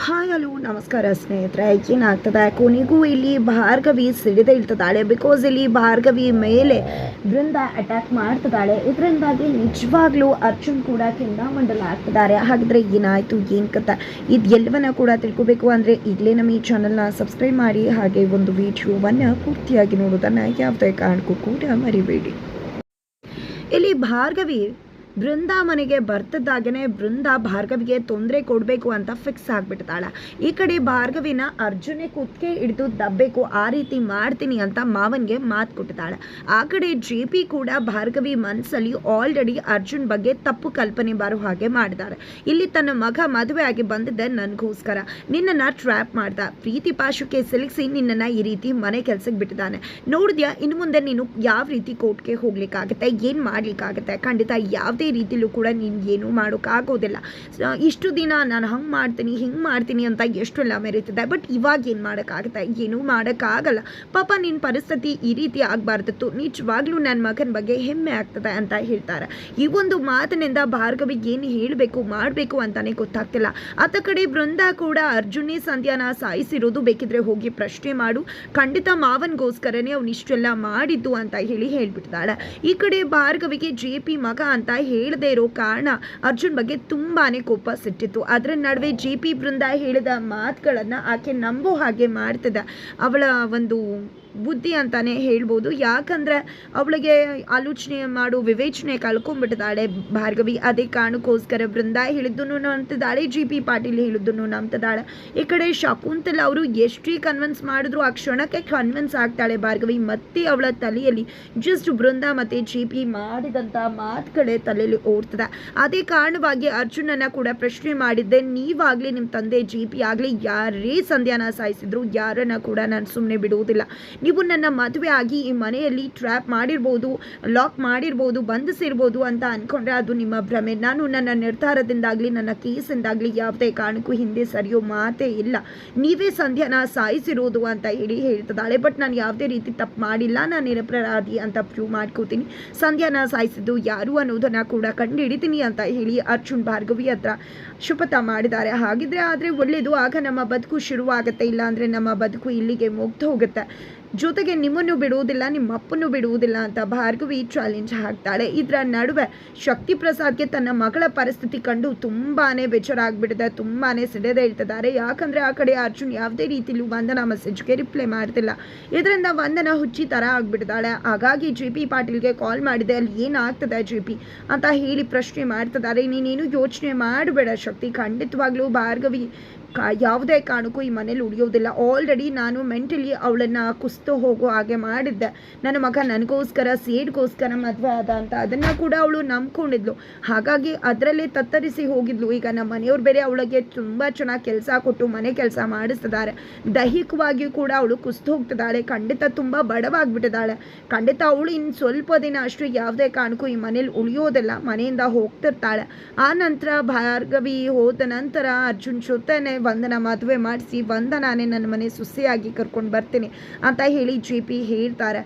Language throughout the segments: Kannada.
ಹಾಯ್, ಹಲೋ, ನಮಸ್ಕಾರ ಸ್ನೇಹಿತರೆ. ಏನಾಗ್ತದೆ? ಕೊನೆಗೂ ಇಲ್ಲಿ ಭಾರ್ಗವಿ ಸಿಡಿದೇ ಇಳ್ತದಾಳೆ ಬಿಕಾಸ್ ಇಲ್ಲಿ ಭಾರ್ಗವಿ ಮೇಲೆ ಬೃಂದ ಅಟ್ಯಾಕ್ ಮಾಡ್ತಿದ್ದಾಳೆ. ಇದರಿಂದಾಗಿ ನಿಜವಾಗ್ಲೂ ಅರ್ಜುನ್ ಕೂಡ ಕೆಂಡಾಮಂಡಲ ಆಗ್ತಿದ್ದಾರೆ ಹಾಗಿದ್ರೆ ಏನಾಯ್ತು? ಏನು ಕತೆ ಇದು ಎಲ್ಲವನ್ನ ಕೂಡ ತಿಳ್ಕೊಬೇಕು ಅಂದರೆ ಈಗಲೇ ನಮ್ಮ ಈ ಚಾನಲ್ನ ಸಬ್ಸ್ಕ್ರೈಬ್ ಮಾಡಿ. ಹಾಗೆ ಒಂದು ವಿಡಿಯೋವನ್ನು ಪೂರ್ತಿಯಾಗಿ ನೋಡೋದನ್ನು ಯಾವುದೇ ಕಾರಣಕ್ಕೂ ಕೂಡ ಮರಿಬೇಡಿ. ಇಲ್ಲಿ ಭಾರ್ಗವಿ ಬೃಂದ ಮನೆಗೆ ಬೃಂದ ಭಾರ್ಗವಿಗೆ ತೊಂದರೆ ಕೊಡಬೇಕು ಅಂತ ಫಿಕ್ಸ್ ಆಗಿಬಿಡ್ತಾಳೆ ಈ ಕಡೆ ಭಾರ್ಗವಿನ ಅರ್ಜುನೇ ಕುತ್ತಿಗೆ ಹಿಡಿದು ದಬ್ಬಬೇಕು ಆ ರೀತಿ ಮಾಡ್ತೀನಿ ಅಂತ ಮಾವನಿಗೆ ಮಾತು ಕೊಟ್ಟಿದ್ದಾಳೆ. ಆ ಕಡೆ ಜೆ ಪಿ ಕೂಡ ಭಾರ್ಗವಿ ಮನಸ್ಸಲ್ಲಿ ಆಲ್ರೆಡಿ ಅರ್ಜುನ್ ಬಗ್ಗೆ ತಪ್ಪು ಕಲ್ಪನೆ ಬರೋ ಹಾಗೆ ಮಾಡಿದ್ದಾರೆ ಇಲ್ಲಿ ತನ್ನ ಮಗ ಮದುವೆ ಆಗಿ ಬಂದಿದ್ದೆ ನನಗೋಸ್ಕರ. ನಿನ್ನನ್ನು ಟ್ರ್ಯಾಪ್ ಮಾಡ್ದ. ಪ್ರೀತಿ ಪಾಶುಕ್ಕೆ ಸಿಲುಕಿಸಿ ನಿನ್ನನ್ನು ಈ ರೀತಿ ಮನೆ ಕೆಲಸಕ್ಕೆ ಬಿಟ್ಟಿದ್ದಾನೆ. ನೋಡಿದ್ಯಾ, ಇನ್ನು ಮುಂದೆ ನೀನು ಯಾವ ರೀತಿ ಕೋರ್ಟ್ಗೆ ಹೋಗ್ಲಿಕ್ಕಾಗತ್ತೆ, ಏನು ಮಾಡ್ಲಿಕ್ಕಾಗತ್ತೆ? ಖಂಡಿತ ಯಾವುದೇ ರೀತಿಲೂ ಕೂಡ ನೀನು ಏನೂ ಮಾಡೋಕ್ಕಾಗೋದಿಲ್ಲ ಇಷ್ಟು ದಿನ ನಾನು ಹಂಗೆ ಮಾಡ್ತೀನಿ, ಹಿಂಗೆ ಮಾಡ್ತೀನಿ ಅಂತ ಎಷ್ಟೆಲ್ಲ ಮೆರೀತಿದ್ದೆ. ಬಟ್ ಇವಾಗ ಏನು ಮಾಡೋಕ್ಕಾಗತ್ತೆ? ಏನೂ ಮಾಡೋಕ್ಕಾಗಲ್ಲ. ಪಾಪ ನಿನ್ನ ಪರಿಸ್ಥಿತಿ ಈ ರೀತಿ ಆಗಬಾರ್ದಿತ್ತು. ನಿಜವಾಗ್ಲೂ ನನ್ನ ಮಗನ ಬಗ್ಗೆ ಹೆಮ್ಮೆ ಆಗ್ತದೆ ಅಂತ ಹೇಳ್ತಾರೆ. ಈ ಒಂದು ಮಾತಿನಿಂದ ಭಾರ್ಗವಿಗೆ ಏನು ಹೇಳಬೇಕು, ಮಾಡಬೇಕು ಅಂತಾನೆ ಗೊತ್ತಾಗ್ತಿಲ್ಲ. ಆತ ಕಡೆ ಬೃಂದ ಕೂಡ ಅರ್ಜುನೇ ಸಂಧ್ಯಾನ ಸಾಯಿಸಿರೋದು ಬೇಕಿದ್ರೆ ಹೋಗಿ ಪ್ರಶ್ನೆ ಮಾಡು. ಖಂಡಿತ ಮಾವನ್ಗೋಸ್ಕರನೇ ಅವನಿಷ್ಟೆಲ್ಲ ಮಾಡಿದ್ದು ಅಂತ ಹೇಳಿ ಹೇಳ್ಬಿಡ್ತಾಳೆ ಈ ಕಡೆ ಭಾರ್ಗವಿಗೆ ಜೆ ಪಿ ಮಗ ಅಂತ ಹೇಳದೇ ಇರೋ ಕಾರಣ ಅರ್ಜುನ್ ಬಗ್ಗೆ ತುಂಬಾನೇ ಕೋಪ ಸಿಟ್ಟಿತ್ತು. ಅದರ ನಡುವೆ ಜಿ ಪಿ ಬೃಂದ ಹೇಳಿದ ಮಾತುಗಳನ್ನು ಆಕೆ ನಂಬೋ ಹಾಗೆ ಮಾಡ್ತಿದ್ದ. ಅವಳ ಒಂದು ಬುದ್ಧಿ ಅಂತಾನೆ ಹೇಳ್ಬೋದು. ಯಾಕಂದ್ರೆ ಅವಳಿಗೆ ಆಲೋಚನೆ ಮಾಡು, ವಿವೇಚನೆ ಕಳ್ಕೊಂಡ್ಬಿಟ್ಟಿದ್ದಾಳೆ ಭಾರ್ಗವಿ. ಅದೇ ಕಾರಣಕ್ಕೋಸ್ಕರ ಬೃಂದ ಹೇಳಿದ್ದನ್ನು ನಂಬ್ತಿದ್ದಾಳೆ ಜಿ ಪಿ ಪಾಟೀಲ್ ಹೇಳಿದ್ದನ್ನು ನಂಬ್ತಿದ್ದಾಳೆ. ಈ ಕಡೆ ಶಕುಂತಲ ಅವರು ಎಷ್ಟೇ ಕನ್ವಿನ್ಸ್ ಮಾಡಿದ್ರು, ಆ ಕ್ಷಣಕ್ಕೆ ಕನ್ವಿನ್ಸ್ ಆಗ್ತಾಳೆ ಭಾರ್ಗವಿ. ಮತ್ತೆ ಅವಳ ತಲೆಯಲ್ಲಿ ಜಸ್ಟ್ ಬೃಂದ ಮತ್ತೆ ಜಿ ಪಿ ಮಾಡಿದಂಥ ಮಾತುಗಳೇ ತಲೆಯಲ್ಲಿ ಓಡ್ತದೆ. ಅದೇ ಕಾರಣವಾಗಿ ಅರ್ಜುನನ ಕೂಡ ಪ್ರಶ್ನೆ ಮಾಡಿದ್ದೆ. ನೀವಾಗಲಿ ನಿಮ್ಮ ತಂದೆ ಜಿ ಪಿ ಆಗಲಿ, ಯಾರೇ ಸಂಧ್ಯಾನ ಸಾಯಿಸಿದ್ರು, ಯಾರನ್ನ ಕೂಡ ನಾನು ಸುಮ್ಮನೆ ಬಿಡುವುದಿಲ್ಲ. ನೀವು ನನ್ನ ಮದುವೆ ಆಗಿ ಈ ಮನೆಯಲ್ಲಿ ಟ್ರ್ಯಾಪ್ ಮಾಡಿರ್ಬೋದು ಲಾಕ್ ಮಾಡಿರ್ಬೋದು, ಬಂಧಿಸಿರ್ಬೋದು ಅಂತ ಅಂದ್ಕೊಂಡ್ರೆ ಅದು ನಿಮ್ಮ ಭ್ರಮೆ. ನಾನು ನನ್ನ ನಿರ್ಧಾರದಿಂದಾಗಲಿ, ನನ್ನ ಕೇಸಿಂದಾಗಲಿ ಯಾವುದೇ ಕಾರಣಕ್ಕೂ ಹಿಂದೆ ಸರಿಯೋ ಮಾತೇ ಇಲ್ಲ. ನೀವೇ ಸಂಧ್ಯಾನ ಸಾಯಿಸಿರೋದು ಅಂತ ಹೇಳಿ ಹೇಳ್ತಿದ್ದಾಳೆ. ಬಟ್ ನಾನು ಯಾವುದೇ ರೀತಿ ತಪ್ಪು ಮಾಡಿಲ್ಲ, ನಾನು ನಿರಪರಾಧಿ ಅಂತ ಪ್ರೂವ್ ಮಾಡ್ಕೋತೀನಿ. ಸಂಧ್ಯಾನ ಸಾಯಿಸಿದ್ದು ಯಾರು ಅನ್ನೋದನ್ನು ಕೂಡ ಕಂಡುಹಿಡಿತೀನಿ ಅಂತ ಹೇಳಿ ಅರ್ಜುನ್ ಭಾರ್ಗವಿ ಹತ್ರ ಶಪಥ ಮಾಡಿದ್ದಾರೆ. ಹಾಗಿದ್ರೆ ಆದರೆ ಒಳ್ಳೆಯದು ಆಗ ನಮ್ಮ ಬದುಕು ಶುರುವಾಗುತ್ತೆ. ಇಲ್ಲಾಂದರೆ ನಮ್ಮ ಬದುಕು ಇಲ್ಲಿಗೆ ಮುಗ್ದು ಹೋಗುತ್ತೆ. ಜೊತೆಗೆ ನಿಮ್ಮನ್ನು ಬಿಡುವುದಿಲ್ಲ ನಿಮ್ಮ ಅಪ್ಪನ್ನು ಬಿಡುವುದಿಲ್ಲ ಅಂತ ಭಾರ್ಗವಿ ಚಾಲೆಂಜ್ ಹಾಕ್ತಾಳೆ. ಇದರ ನಡುವೆ ಶಕ್ತಿ ಪ್ರಸಾದ್ಗೆ ತನ್ನ ಮಗಳ ಪರಿಸ್ಥಿತಿ ಕಂಡು ತುಂಬಾನೇ ಬೇಜಾರಾಗ್ಬಿಟ್ಟಿದೆ, ತುಂಬಾನೇ ಸಿಡದೆ ಇಳ್ತಿದ್ದಾರೆ ಯಾಕಂದ್ರೆ ಆ ಕಡೆ ಅರ್ಜುನ್ ಯಾವುದೇ ರೀತಿಲೂ ವಂದನಾ ಮೆಸೇಜ್ಗೆ ರಿಪ್ಲೈ ಮಾಡ್ತಿಲ್ಲ. ಇದರಿಂದ ವಂದನಾ ಹುಚ್ಚಿ ತರ ಆಗಿಬಿಡ್ತಾಳೆ ಹಾಗಾಗಿ ಜೆ ಪಿ ಪಾಟೀಲ್ಗೆ ಕಾಲ್ ಮಾಡಿದೆ, ಅಲ್ಲಿ ಏನಾಗ್ತದೆ ಜೆ ಪಿ ಅಂತ ಹೇಳಿ ಪ್ರಶ್ನೆ ಮಾಡ್ತಿದ್ದಾರೆ. ನೀನೇನು ಯೋಚನೆ ಮಾಡಬೇಡ ಶಕ್ತಿ. ಖಂಡಿತವಾಗ್ಲೂ ಭಾರ್ಗವಿ ಕಾ ಯಾವುದೇ ಕಾರಣಕ್ಕೂ ಈ ಮನೇಲಿ ಉಳಿಯೋದಿಲ್ಲ. ಆಲ್ರೆಡಿ ನಾನು ಮೆಂಟಲಿ ಅವಳನ್ನು ಕುಸ್ತು ಹೋಗೋ ಹಾಗೆ ಮಾಡಿದ್ದೆ. ನನ್ನ ಮಗ ನನಗೋಸ್ಕರ, ಸೇಡ್ಗೋಸ್ಕರ ಮದುವೆ ಆದ ಅಂತ ಅದನ್ನು ಕೂಡ ಅವಳು ನಂಬ್ಕೊಂಡಿದ್ಲು. ಹಾಗಾಗಿ ಅದರಲ್ಲೇ ತತ್ತರಿಸಿ ಹೋಗಿದ್ಲು. ಈಗ ನಮ್ಮ ಮನೆಯವ್ರು ಬೇರೆ ಅವಳಿಗೆ ತುಂಬ ಚೆನ್ನಾಗಿ ಕೆಲಸ ಕೊಟ್ಟು ಮನೆ ಕೆಲಸ ಮಾಡಿಸ್ತಿದ್ದಾರೆ. ದೈಹಿಕವಾಗಿಯೂ ಕೂಡ ಅವಳು ಕುಸ್ತು ಹೋಗ್ತಿದ್ದಾಳೆ. ಖಂಡಿತ ತುಂಬ ಬಡವಾಗಿಬಿಟ್ಟಿದ್ದಾಳೆ. ಖಂಡಿತ ಅವಳು ಇನ್ನು ಸ್ವಲ್ಪ ದಿನ ಅಷ್ಟು ಯಾವುದೇ ಕಾರಣಕ್ಕೂ ಈ ಮನೇಲಿ ಉಳಿಯೋದಿಲ್ಲ. ಮನೆಯಿಂದ ಹೋಗ್ತಿರ್ತಾಳೆ. ಆ ನಂತರ ಭಾರ್ಗವಿ ಹೋದ ನಂತರ ಅರ್ಜುನ್ ಜೊತೆನೆ ವಂದನ ಮದುವೆ ಮಾಡಿಸಿ ವಂದನಾನೇ ನನ್ನ ಮನೆ ಸುಸ್ಸಿಯಾಗಿ ಕರ್ಕೊಂಡು ಬರ್ತೀನಿ ಅಂತ ಹೇಳಿ ಜಿ ಪಿ ಹೇಳ್ತಾರೆ.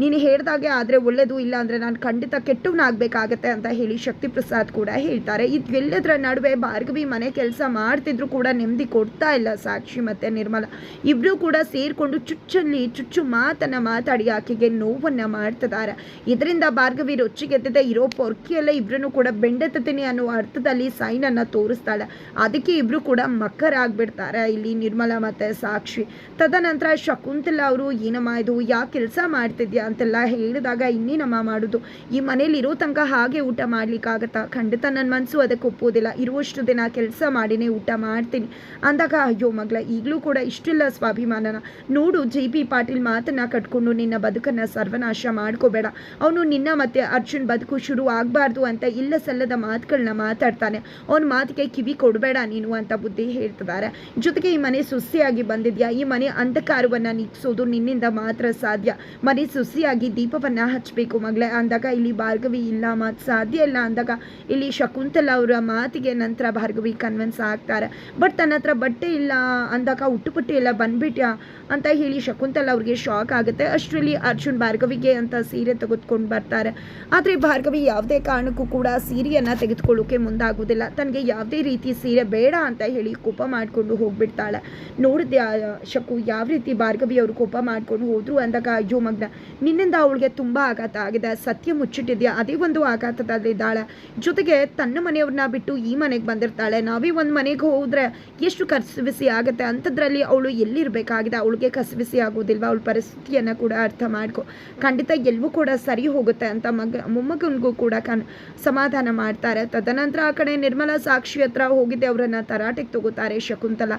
ನೀನು ಹೇಳಿದಾಗೆ ಆದರೆ ಒಳ್ಳೆಯದು ಇಲ್ಲ ಅಂದರೆ ನಾನು ಖಂಡಿತ ಕೆಟ್ಟವನಾಗಬೇಕಾಗತ್ತೆ ಅಂತ ಹೇಳಿ ಶಕ್ತಿ ಪ್ರಸಾದ್ ಕೂಡ ಹೇಳ್ತಾರೆ. ಇದೆಲ್ಲದರ ನಡುವೆ ಭಾರ್ಗವಿ ಮನೆ ಕೆಲಸ ಮಾಡ್ತಿದ್ರು ಕೂಡ ನೆಮ್ಮದಿ ಕೊಡ್ತಾ ಇಲ್ಲ ಸಾಕ್ಷಿ ಮತ್ತು ನಿರ್ಮಲ. ಇಬ್ಬರೂ ಕೂಡ ಸೇರಿಕೊಂಡು ಚುಚ್ಚಲ್ಲಿ ಚುಚ್ಚು ಮಾತನ್ನು ಮಾತಾಡಿ ಆಕೆಗೆ ನೋವನ್ನು ಮಾಡ್ತಿದ್ದಾರೆ. ಇದರಿಂದ ಭಾರ್ಗವಿ ರೊಚ್ಚಿಗೆದ್ದಿದೆ ಇರೋ ಪೊರ್ಕಿಯಲ್ಲ ಇಬ್ಬರನ್ನು ಕೂಡ ಬೆಂಡೆತ್ತೀನಿ ಅನ್ನೋ ಅರ್ಥದಲ್ಲಿ ಸೈನನ್ನು ತೋರಿಸ್ತಾಳೆ. ಅದಕ್ಕೆ ಇಬ್ಬರು ಕೂಡ ಮಕ್ಕರಾಗ್ಬಿಡ್ತಾರೆ ಇಲ್ಲಿ ನಿರ್ಮಲ ಮತ್ತು ಸಾಕ್ಷಿ. ತದನಂತರ ಶಕುಂತಲ ಅವರು, ಏನಮ್ಮ ಇದು ಯಾಕೆ ಕೆಲಸ ಮಾಡ್ತಿದ್ಯಾ? ಅಂತೆಲ್ಲ ಹೇಳಿದಾಗ ಇನ್ನೇನಮ್ಮ ಮಾಡೋದು? ಈ ಮನೇಲಿ ಇರೋ ತನಕ ಹಾಗೆ ಊಟ ಮಾಡ್ಲಿಕ್ಕಾಗತ್ತಾ? ಖಂಡಿತ ನನ್ನ ಮನಸ್ಸು ಅದಕ್ಕೆ ಒಪ್ಪೋದಿಲ್ಲ ಇರುವಷ್ಟು ದಿನ ಕೆಲಸ ಮಾಡಿನೇ ಊಟ ಮಾಡ್ತೀನಿ. ಅಂದಾಗ, ಅಯ್ಯೋ ಮಗಳ, ಈಗಲೂ ಕೂಡ ಇಷ್ಟಿಲ್ಲ ಸ್ವಾಭಿಮಾನನ. ನೋಡು, ಜೆ ಪಿ ಪಾಟೀಲ್ ಮಾತನ್ನ ಕಟ್ಕೊಂಡು ನಿನ್ನ ಬದುಕನ್ನು ಸರ್ವನಾಶ ಮಾಡ್ಕೋಬೇಡ. ಅವನು ನಿನ್ನ ಮತ್ತೆ ಅರ್ಜುನ್ ಬದುಕು ಶುರು ಆಗಬಾರ್ದು ಅಂತ ಇಲ್ಲ ಸಲ್ಲದ ಮಾತುಗಳನ್ನ ಮಾತಾಡ್ತಾನೆ. ಅವನ ಮಾತಿಗೆ ಕಿವಿ ಕೊಡಬೇಡ ನೀನು ಅಂತ ಬುದ್ಧಿ ಹೇಳ್ತಿದ್ದಾರೆ ಜೊತೆಗೆ ಈ ಮನೆ ಸುಸ್ಸಿಯಾಗಿ ಬಂದಿದ್ಯಾ? ಈ ಮನೆ ಅಂಧಕಾರವನ್ನು ನೀಗಿಸೋದು ನಿನ್ನಿಂದ ಮಾತ್ರ ಸಾಧ್ಯ. ಮನೆ ಖುಷಿಯಾಗಿ ದೀಪವನ್ನ ಹಚ್ಚಬೇಕು ಮಗಳೇ, ಅಂದಾಗ ಇಲ್ಲಿ ಭಾರ್ಗವಿ ಇಲ್ಲ, ಮಾತು ಸಾಧ್ಯ ಇಲ್ಲ ಅಂದಾಗ ಇಲ್ಲಿ ಶಕುಂತಲ ಅವರ ಮಾತಿಗೆ ನಂತರ ಭಾರ್ಗವಿ ಕನ್ವಿನ್ಸ್ ಆಗ್ತಾರೆ. ಬಟ್ ತನ್ನ ಹತ್ರ ಬಟ್ಟೆ ಇಲ್ಲ ಅಂದಾಗ ಉಟ್ಟುಪಟ್ಟಿ ಎಲ್ಲ ಬಂದ್ಬಿಟ್ಯಾ? ಅಂತ ಹೇಳಿ ಶಕುಂತಲ ಅವ್ರಿಗೆ ಶಾಕ್ ಆಗುತ್ತೆ. ಅಷ್ಟರಲ್ಲಿ ಅರ್ಜುನ್ ಭಾರ್ಗವಿಗೆ ಅಂತ ಸೀರೆ ತೆಗೆದುಕೊಂಡು ಬರ್ತಾರೆ. ಆದರೆ ಭಾರ್ಗವಿ ಯಾವುದೇ ಕಾರಣಕ್ಕೂ ಕೂಡ ಸೀರೆಯನ್ನು ತೆಗೆದುಕೊಳ್ಳೋಕೆ ಮುಂದಾಗುವುದಿಲ್ಲ. ತನಗೆ ಯಾವುದೇ ರೀತಿ ಸೀರೆ ಬೇಡ ಅಂತ ಹೇಳಿ ಕೋಪ ಮಾಡಿಕೊಂಡು ಹೋಗ್ಬಿಡ್ತಾಳೆ. ನೋಡಿದ್ಯಾ ಶಕು, ಯಾವ ರೀತಿ ಭಾರ್ಗವಿ ಅವರು ಕೋಪ ಮಾಡ್ಕೊಂಡು ಹೋದರು ಅಂದಾಗ, ಅಯ್ಯೋ ಮಗ್ನ ನಿನ್ನಿಂದ ಅವಳಿಗೆ ತುಂಬ ಆಘಾತ ಆಗಿದೆ. ಸತ್ಯ ಮುಚ್ಚಿಟ್ಟಿದ್ಯಾ? ಅದೇ ಒಂದು ಆಘಾತದಲ್ಲಿದ್ದಾಳೆ ಜೊತೆಗೆ ತನ್ನ ಮನೆಯವ್ರನ್ನ ಬಿಟ್ಟು ಈ ಮನೆಗೆ ಬಂದಿರ್ತಾಳೆ. ನಾವೇ ಒಂದು ಮನೆಗೆ ಹೋದ್ರೆ ಎಷ್ಟು ಕಸಬಿಸಿ ಆಗುತ್ತೆ? ಅಂಥದ್ರಲ್ಲಿ ಅವಳು ಎಲ್ಲಿರಬೇಕಾಗಿದೆ? ಅವಳಿಗೆ ಕಸಬಿಸಿ ಆಗೋದಿಲ್ವಾ ಅವಳ ಪರಿಸ್ಥಿತಿಯನ್ನು ಕೂಡ ಅರ್ಥ ಮಾಡ್ಕೊ. ಖಂಡಿತ ಎಲ್ಲವೂ ಕೂಡ ಸರಿ ಹೋಗುತ್ತೆ ಅಂತ ಮಗ, ಮೊಮ್ಮಗನಿಗೂ ಕೂಡ ಕನ್ ಸಮಾಧಾನ ಮಾಡ್ತಾರೆ. ತದನಂತರ ಆ ಕಡೆ ನಿರ್ಮಲಾ ಸಾಕ್ಷಿ ಹತ್ರ ಹೋಗಿದ್ದೆ. ಅವರನ್ನು ತರಾಟೆಗೆ ತಗೋತಾರೆ ಶಕುಂತಲ.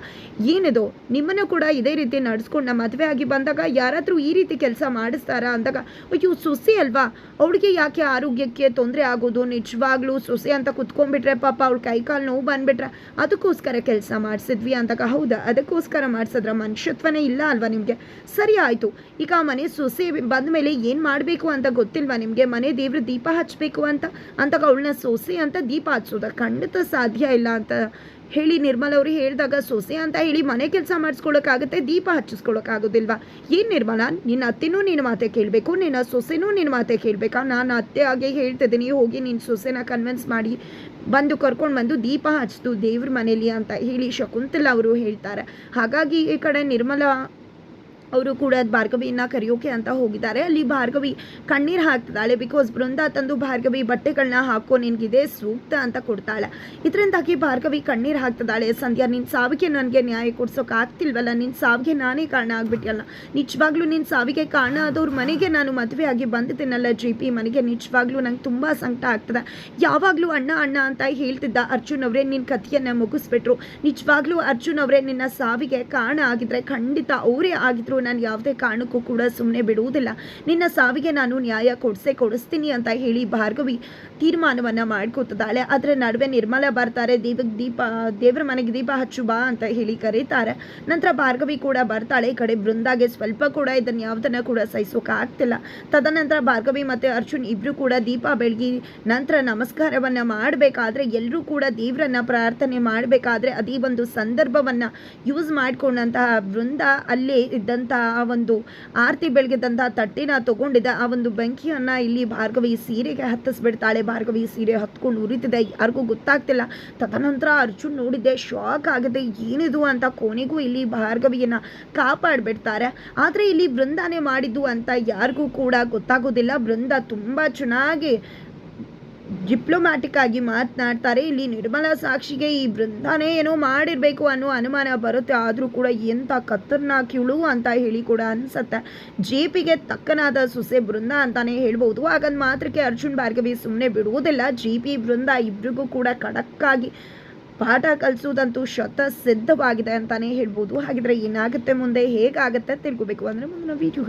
ಏನಿದು? ನಿಮ್ಮನ್ನು ಕೂಡ ಇದೇ ರೀತಿ ನಡೆಸ್ಕೊಂಡು ಮದುವೆ ಆಗಿ ಬಂದಾಗ ಯಾರಾದರೂ ಈ ರೀತಿ ಕೆಲಸ ಮಾಡಿಸ್ತಾರಾ? ಅಂದಾಗ, ಅಯ್ಯೋ, ಸೊಸೆ ಅಲ್ವಾ? ಅವಳಿಗೆ ಯಾಕೆ ಆರೋಗ್ಯಕ್ಕೆ ತೊಂದರೆ ಆಗೋದು? ನಿಜವಾಗ್ಲೂ ಸೊಸೆ ಅಂತ ಕುತ್ಕೊಂಡ್ಬಿಟ್ರೆ ಪಾಪ ಅವ್ಳ ಕೈ ಕಾಲು ನೋವು ಬಂದ್ಬಿಟ್ರೆ ಅದಕ್ಕೋಸ್ಕರ ಕೆಲಸ ಮಾಡಿಸಿದ್ವಿ ಅಂದಾಗ, ಹೌದಾ? ಅದಕ್ಕೋಸ್ಕರ ಮಾಡಿಸಿದ್ರ ಮನುಷ್ಯತ್ವನೇ ಇಲ್ಲ ಅಲ್ವಾ ನಿಮಗೆ? ಸರಿ ಆಯಿತು. ಈಗ ಮನೆ ಸೊಸೆ ಬಂದ ಮೇಲೆ ಏನು ಮಾಡಬೇಕು ಅಂತ ಗೊತ್ತಿಲ್ವಾ ನಿಮಗೆ? ಮನೆ ದೇವ್ರ ದೀಪ ಹಚ್ಚಬೇಕು ಅಂತ? ಅಂದಾಗ ಅವಳನ್ನ ಸೊಸೆ ಅಂತ ದೀಪ ಹಚ್ಚೋದ ಖಂಡಿತ ಸಾಧ್ಯ ಇಲ್ಲ ಅಂತ ಹೇಳಿ ನಿರ್ಮಲ ಅವರು ಹೇಳಿದಾಗ ಸೊಸೆ ಅಂತ ಹೇಳಿ ಮನೆ ಕೆಲಸ ಮಾಡಿಸ್ಕೊಳ್ಳೋಕ್ಕಾಗುತ್ತೆ ದೀಪ ಹಚ್ಚಿಸ್ಕೊಳ್ಳೋಕ್ಕಾಗೋದಿಲ್ವಾ ಏನು ನಿರ್ಮಲ, ನಿನ್ನ ಅತ್ತೆನೂ ನಿನ್ನ ಮಾತೆ ಕೇಳಬೇಕು, ನಿನ್ನ ಸೊಸೆನೂ ನಿನ್ನ ಮಾತೆ ಕೇಳಬೇಕಾ? ನಾನು ಅತ್ತೆ ಹಾಗೆ ಹೇಳ್ತಿದ್ದೀನಿ ಹೋಗಿ ನಿನ್ನ ಸೊಸೆನ ಕನ್ವಿನ್ಸ್ ಮಾಡಿ ಬಂದು ಕರ್ಕೊಂಡು ಬಂದು ದೀಪ ಹಚ್ತು ದೇವ್ರ ಮನೇಲಿ ಅಂತ ಹೇಳಿ ಶಕುಂತಲ ಅವರು ಹೇಳ್ತಾರೆ. ಹಾಗಾಗಿ ಈ ಕಡೆ ನಿರ್ಮಲ ಅವರು ಕೂಡ ಭಾರ್ಗವಿಯನ್ನ ಕರೆಯೋಕೆ ಅಂತ ಹೋಗಿದ್ದಾರೆ. ಅಲ್ಲಿ ಭಾರ್ಗವಿ ಕಣ್ಣೀರು ಹಾಕ್ತಿದ್ದಾಳೆ. ಬಿಕಾಸ್ ಬೃಂದ ತಂದು ಭಾರ್ಗವಿ ಬಟ್ಟೆಗಳನ್ನ ಹಾಕೋ ನಿನಗಿದೆ, ಸೂಕ್ತ ಅಂತ ಕೊಡ್ತಾಳೆ. ಇದರಿಂದಾಗಿ ಭಾರ್ಗವಿ ಕಣ್ಣೀರು ಹಾಕ್ತಿದ್ದಾಳೆ. ಸಂಧ್ಯಾ ನಿನ್ನ ಸಾವಿಗೆ ನನಗೆ ನ್ಯಾಯ ಕೊಡ್ಸೋಕೆ ಆಗ್ತಿಲ್ವಲ್ಲ? ನಿನ್ನ ಸಾವಿಗೆ ನಾನೇ ಕಾರಣ ಆಗ್ಬಿಟ್ಟಿಯಲ್ಲ ನಿಜವಾಗ್ಲೂ ನಿನ್ನ ಸಾವಿಗೆ ಕಾರಣ ಆದವ್ರ ಮನೆಗೆ ನಾನು ಮದುವೆ ಆಗಿ ಬಂದಿದ್ದೀನಲ್ಲ ಜಿ ಪಿ ಮನೆಗೆ ನಿಜವಾಗ್ಲೂ ನಂಗೆ ತುಂಬ ಸಂಕಟ ಆಗ್ತದೆ. ಯಾವಾಗಲೂ ಅಣ್ಣ ಅಣ್ಣ ಅಂತ ಹೇಳ್ತಿದ್ದ ಅರ್ಜುನ್ ಅವರೇ ನಿನ್ನ ಕಥೆಯನ್ನು ಮುಗಿಸ್ಬಿಟ್ರು. ನಿಜವಾಗ್ಲೂ ಅರ್ಜುನ್ ಅವರೇ ನಿನ್ನ ಸಾವಿಗೆ ಕಾರಣ ಆಗಿದ್ರೆ ಖಂಡಿತ ಅವರೇ ಆಗಿದ್ರು. ನಾನು ಯಾವುದೇ ಕಾರಣಕ್ಕೂ ಕೂಡ ಸುಮ್ಮನೆ ಬಿಡುವುದಿಲ್ಲ. ನಿನ್ನ ಸಾವಿಗೆ ನಾನು ನ್ಯಾಯ ಕೊಡಿಸೇ, ಕೊಡಿಸ್ತೀನಿ ಅಂತ ಹೇಳಿ ಭಾರ್ಗವಿ ತೀರ್ಮಾನವನ್ನು ಮಾಡ್ಕೋತಿದ್ದಾಳೆ. ಅದರ ನಡುವೆ ನಿರ್ಮಲ ಬರ್ತಾರೆ ದೀಪಕ್ ದೀಪ, ದೇವರ ಮನೆಗೆ ದೀಪ ಹಚ್ಚು ಬಾ ಅಂತ ಹೇಳಿ ಕರೀತಾರೆ. ನಂತರ ಭಾರ್ಗವಿ ಕೂಡ ಬರ್ತಾಳೆ, ಈ ಕಡೆ ಬೃಂದಾಗೆ ಸ್ವಲ್ಪ ಕೂಡ ಇದನ್ನು ಯಾವುದನ್ನು ಕೂಡ ಸಹಿಸೋಕೆ ಆಗ್ತಿಲ್ಲ. ತದನಂತರ ಭಾರ್ಗವಿ ಮತ್ತು ಅರ್ಜುನ್ ಇಬ್ಬರು ಕೂಡ ದೀಪ ಬೆಳಗಿ ನಂತರ ನಮಸ್ಕಾರವನ್ನು ಮಾಡಬೇಕಾದ್ರೆ ಎಲ್ಲರೂ ಕೂಡ ದೇವರನ್ನ ಪ್ರಾರ್ಥನೆ ಮಾಡಬೇಕಾದ್ರೆ ಅದೇ ಒಂದು ಸಂದರ್ಭವನ್ನು ಯೂಸ್ ಮಾಡಿಕೊಂಡಂತಹ ಬೃಂದ ಅಲ್ಲೇ ಇದ್ದಂತಹ ಆ ಒಂದು ಆರತಿ ಬೆಳಗಿದಂತಹ ತಟ್ಟಿನ ತಗೊಂಡಿದ್ದ ಆ ಒಂದು ಬೆಂಕಿಯನ್ನು ಇಲ್ಲಿ ಭಾರ್ಗವಿ ಸೀರೆಗೆ ಹತ್ತಿಸ್ಬಿಡ್ತಾಳೆ. ಭಾರ್ಗವಿ ಸೀರೆ ಹತ್ಕೊಂಡು ಉರಿತಿದೆ. ಯಾರಿಗೂ ಗೊತ್ತಾಗ್ತಿಲ್ಲ. ತದನಂತರ ಅರ್ಜುನ್ ನೋಡಿದ್ದೆ, ಶಾಕ್ ಆಗಿದೆ. ಏನಿದು ಅಂತ ಕೊನೆಗೂ ಇಲ್ಲಿ ಭಾರ್ಗವಿಯನ್ನು ಕಾಪಾಡ್ಬಿಡ್ತಾರೆ. ಆದರೆ ಇಲ್ಲಿ ಬೃಂದಾನೆ ಮಾಡಿದ್ದು ಅಂತ ಯಾರಿಗೂ ಕೂಡ ಗೊತ್ತಾಗೋದಿಲ್ಲ. ಬೃಂದ ತುಂಬ ಚೆನ್ನಾಗಿ ಡಿಪ್ಲೊಮ್ಯಾಟಿಕ್ ಆಗಿ ಮಾತನಾಡ್ತಾರೆ. ಇಲ್ಲಿ ನಿರ್ಮಲಾ ಸಾಕ್ಷಿಗೆ ಈ ಬೃಂದನೇ ಏನೋ ಮಾಡಿರಬೇಕು ಅನ್ನೋ ಅನುಮಾನ ಬರುತ್ತೆ. ಆದರೂ ಕೂಡ ಎಂಥ ಕತ್ತರ್ನಾಕಿಳು ಅಂತ ಹೇಳಿ ಕೂಡ ಅನ್ಸತ್ತೆ. ಜೆ ಪಿಗೆ ತಕ್ಕನಾದ ಸೊಸೆ ಬೃಂದ ಅಂತಾನೆ ಹೇಳ್ಬೋದು. ಹಾಗಂದ್ ಮಾತ್ರಕ್ಕೆ ಅರ್ಜುನ್ ಭಾರ್ಗವಿ ಸುಮ್ಮನೆ ಬಿಡುವುದಿಲ್ಲ. ಜಿ ಪಿ ಬೃಂದ ಇಬ್ರಿಗೂ ಕೂಡ ಖಡಕ್ಕಾಗಿ ಪಾಠ ಕಲಿಸೋದಂತೂ ಶತ ಸಿದ್ಧವಾಗಿದೆ ಅಂತಾನೆ ಹೇಳ್ಬೋದು. ಹಾಗಿದ್ರೆ ಏನಾಗುತ್ತೆ ಮುಂದೆ? ಹೇಗಾಗುತ್ತೆ? ತಿಳ್ಕೊಬೇಕು. ಅಂದರೆ ಮುಂದಿನ ವಿಡಿಯೋ